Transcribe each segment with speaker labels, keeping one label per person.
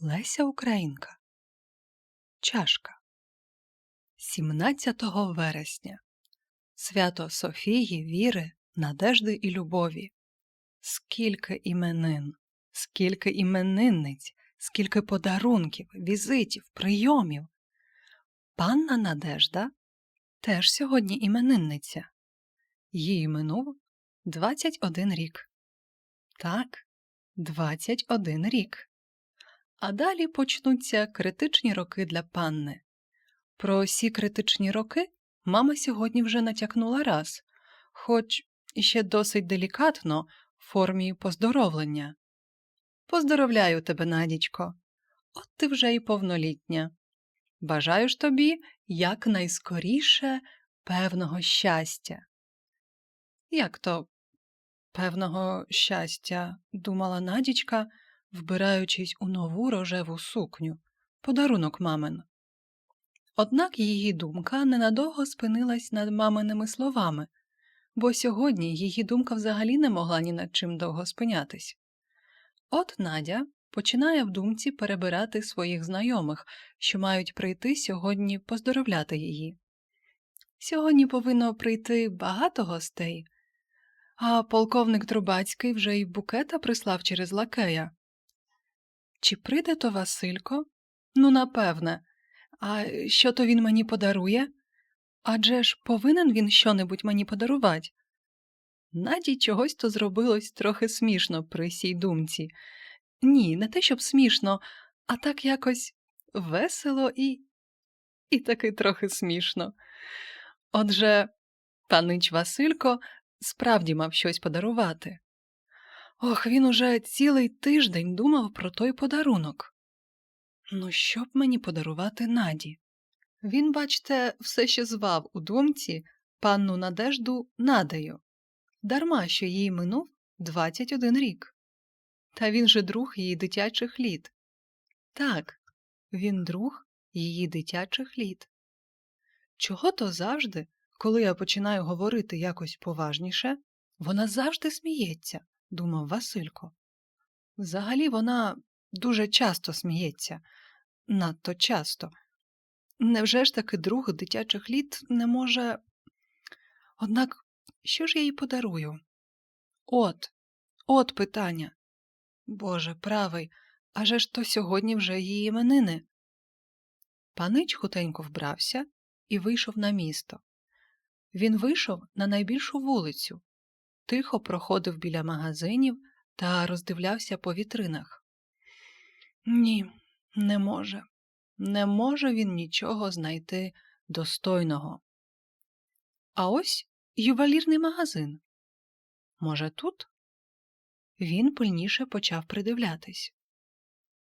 Speaker 1: Леся Українка. Чашка. 17 вересня. Свято Софії, віри, надежди і любові. Скільки іменин, скільки іменинниць, скільки подарунків, візитів, прийомів. Панна Надежда теж сьогодні іменинниця. Їй минув 21 рік. Так, 21 рік. А далі почнуться критичні роки для панни. Про всі критичні роки мама сьогодні вже натякнула раз, хоч іще досить делікатно в формі поздоровлення. Поздоровляю тебе, Надічко. От ти вже й повнолітня. Бажаю ж тобі якнайскоріше певного щастя. Як то певного щастя, думала Надічка, вбираючись у нову рожеву сукню, подарунок мамин. Однак її думка ненадовго спинилась над маминими словами, бо сьогодні її думка взагалі не могла ні над чим довго спинятись. От Надя починає в думці перебирати своїх знайомих, що мають прийти сьогодні поздоровляти її. Сьогодні повинно прийти багато гостей, а полковник Трубацький вже й букета прислав через лакея. Чи прийде то Василько? Ну, напевне. А що то він мені подарує? Адже ж повинен він щонебудь мені подарувати. Наді чогось то зробилось трохи смішно при сій думці. Ні, не те, щоб смішно, а так якось весело і. і таки трохи смішно. Отже, панич Василько справді мав щось подарувати. Ох, він уже цілий тиждень думав про той подарунок. Ну, що б мені подарувати Наді? Він, бачте, все ще звав у думці панну Надежду Надею, дарма що їй минув 21 рік. Та він же друг її дитячих літ. Так, він друг її дитячих літ. Чого то завжди, коли я починаю говорити якось поважніше, вона завжди сміється, думав Василько. Взагалі вона дуже часто сміється, надто часто. Невже ж таки друг дитячих літ не може. Однак, що ж я їй подарую? От, от питання. Боже правий, аже ж то сьогодні вже її іменини. Панич хутенько вбрався і вийшов на місто. Він вийшов на найбільшу вулицю, тихо проходив біля магазинів та роздивлявся по вітринах. Ні, не може, не може він нічого знайти достойного. А ось ювелірний магазин. Може, тут? Він пильніше почав придивлятись.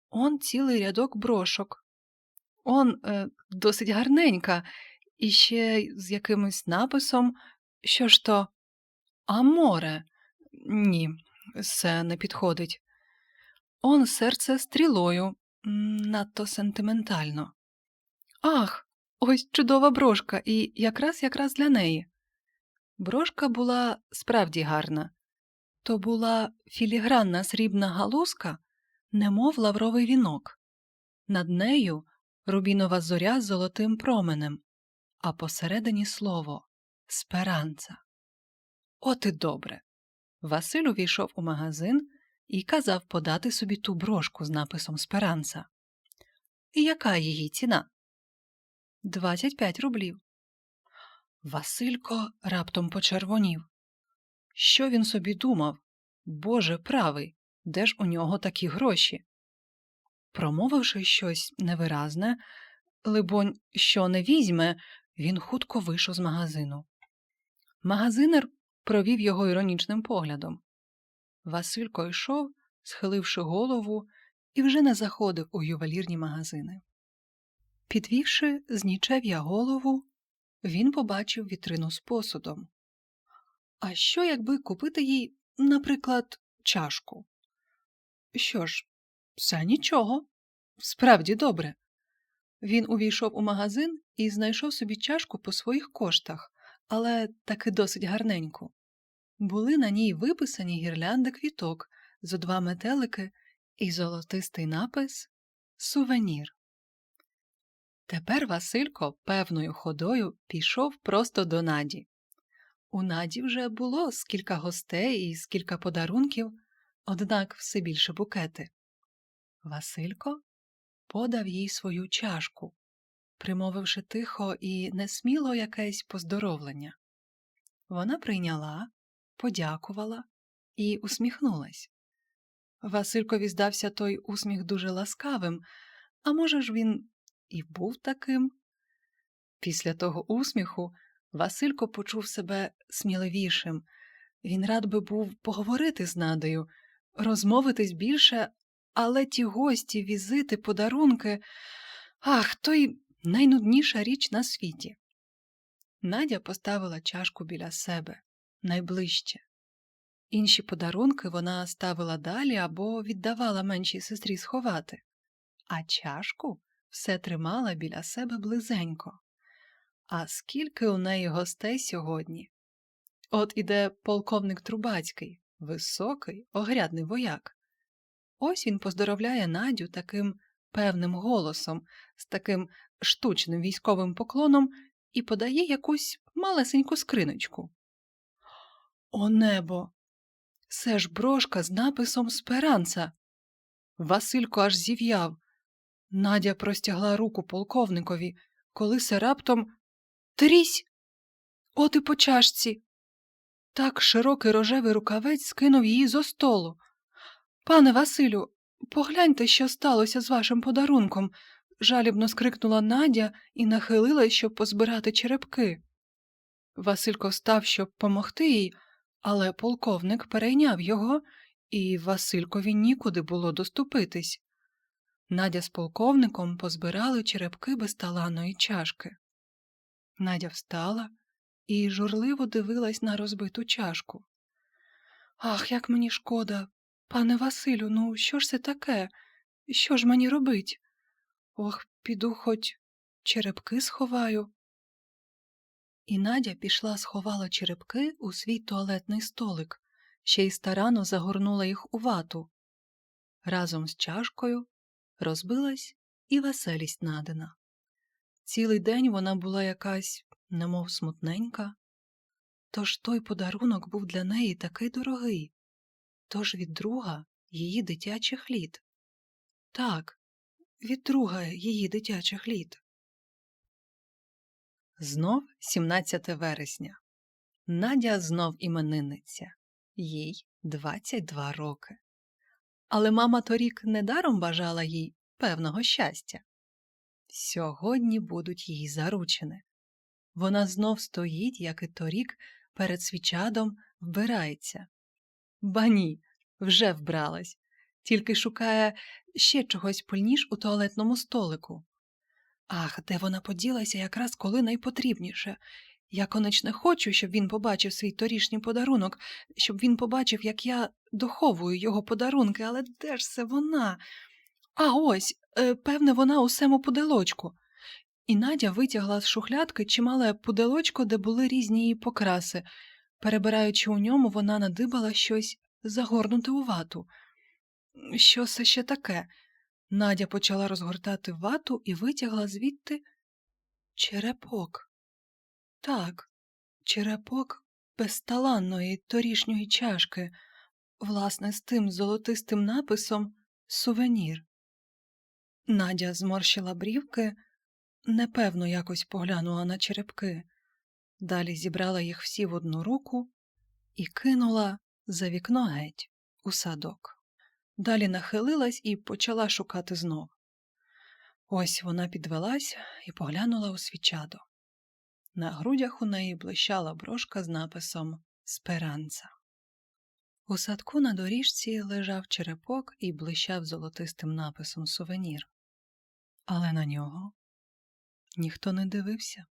Speaker 1: Он цілий рядок брошок. Он е, досить гарненька, і ще з якимось написом, що ж то Аморе. Ні, все не підходить. Он серце стрілою, надто сентиментально. Ах, ось чудова брошка, і якраз якраз для неї. Брошка була справді гарна. То була філігранна срібна галузка, немов лавровий вінок. Над нею рубінова зоря з золотим променем, а посередині слово сперанца. От і добре. Василь увійшов у магазин і казав подати собі ту брошку з написом Сперанца. І яка її ціна? Двадцять п'ять рублів. Василько раптом почервонів. Що він собі думав? Боже правий, де ж у нього такі гроші? Промовивши щось невиразне, либонь, що не візьме, він хутко вийшов з магазину. Магазинер провів його іронічним поглядом. Василько йшов, схиливши голову, і вже не заходив у ювелірні магазини. Підвівши з нічев'я голову, він побачив вітрину з посудом. А що, якби купити їй, наприклад, чашку? Що ж, все нічого, справді добре. Він увійшов у магазин і знайшов собі чашку по своїх коштах, але таки досить гарненьку. Були на ній виписані гірлянди квіток, зо два метелики і золотистий напис Сувенір. Тепер Василько певною ходою пішов просто до Наді. У Наді вже було скілька гостей і скілька подарунків, однак все більше букети. Василько подав їй свою чашку, примовивши тихо і несміло якесь поздоровлення. Вона прийняла, подякувала і усміхнулась. Василькові здався той усміх дуже ласкавим, а може ж він і був таким. Після того усміху Василько почув себе сміливішим. Він рад би був поговорити з Надею, розмовитись більше, але ті гості, візити, подарунки ах, то й найнудніша річ на світі. Надя поставила чашку біля себе найближче. Інші подарунки вона ставила далі або віддавала меншій сестрі сховати, а чашку все тримала біля себе близенько. А скільки у неї гостей сьогодні? От іде полковник Трубацький, високий, огрядний вояк. Ось він поздоровляє Надю таким певним голосом, з таким штучним військовим поклоном і подає якусь малесеньку скриночку. О небо! Це ж брошка з написом Сперанца. Василько аж зів'яв. Надя простягла руку полковникові, коли се раптом Трісь! От і по чашці. Так широкий рожевий рукавець скинув її зо столу. Пане Василю, погляньте, що сталося з вашим подарунком, жалібно скрикнула Надя і нахилилась, щоб позбирати черепки. Василько встав, щоб помогти їй, але полковник перейняв його, і Василькові нікуди було доступитись. Надя з полковником позбирали черепки безталаної чашки. Надя встала і журливо дивилась на розбиту чашку. Ах, як мені шкода, пане Василю, ну що ж це таке? Що ж мені робить? Ох, піду хоч черепки сховаю. І Надя пішла сховала черепки у свій туалетний столик, ще й старано загорнула їх у вату. Разом з чашкою розбилась і веселість надина. Цілий день вона була якась, немов смутненька. Тож той подарунок був для неї такий дорогий, тож від друга її дитячих літ. Так, від друга її дитячих літ. Знов 17 вересня. Надя знов іменинниця. Їй 22 роки. Але мама торік недаром бажала їй певного щастя. Сьогодні будуть її заручини. Вона знов стоїть, як і торік, перед свічадом вбирається. Ба ні, вже вбралась, тільки шукає ще чогось пильніш у туалетному столику. Ах, де вона поділася якраз коли найпотрібніше. Я, конечно, хочу, щоб він побачив свій торішній подарунок, щоб він побачив, як я доховую його подарунки, але де ж це вона? А ось, е, певне, вона у сему пуделочку. І Надя витягла з шухлядки чимале пуделочко, де були різні її покраси. Перебираючи у ньому, вона надибала щось загорнуте у вату. Що це ще таке? Надя почала розгортати вату і витягла звідти черепок. Так, черепок безталанної торішньої чашки, власне, з тим золотистим написом Сувенір. Надя зморщила брівки, непевно якось поглянула на черепки, далі зібрала їх всі в одну руку і кинула за вікно геть у садок. Далі нахилилась і почала шукати знов. Ось вона підвелась і поглянула у свічадо. На грудях у неї блищала брошка з написом Сперанца. У садку на доріжці лежав черепок і блищав золотистим написом сувенір, але на нього ніхто не дивився.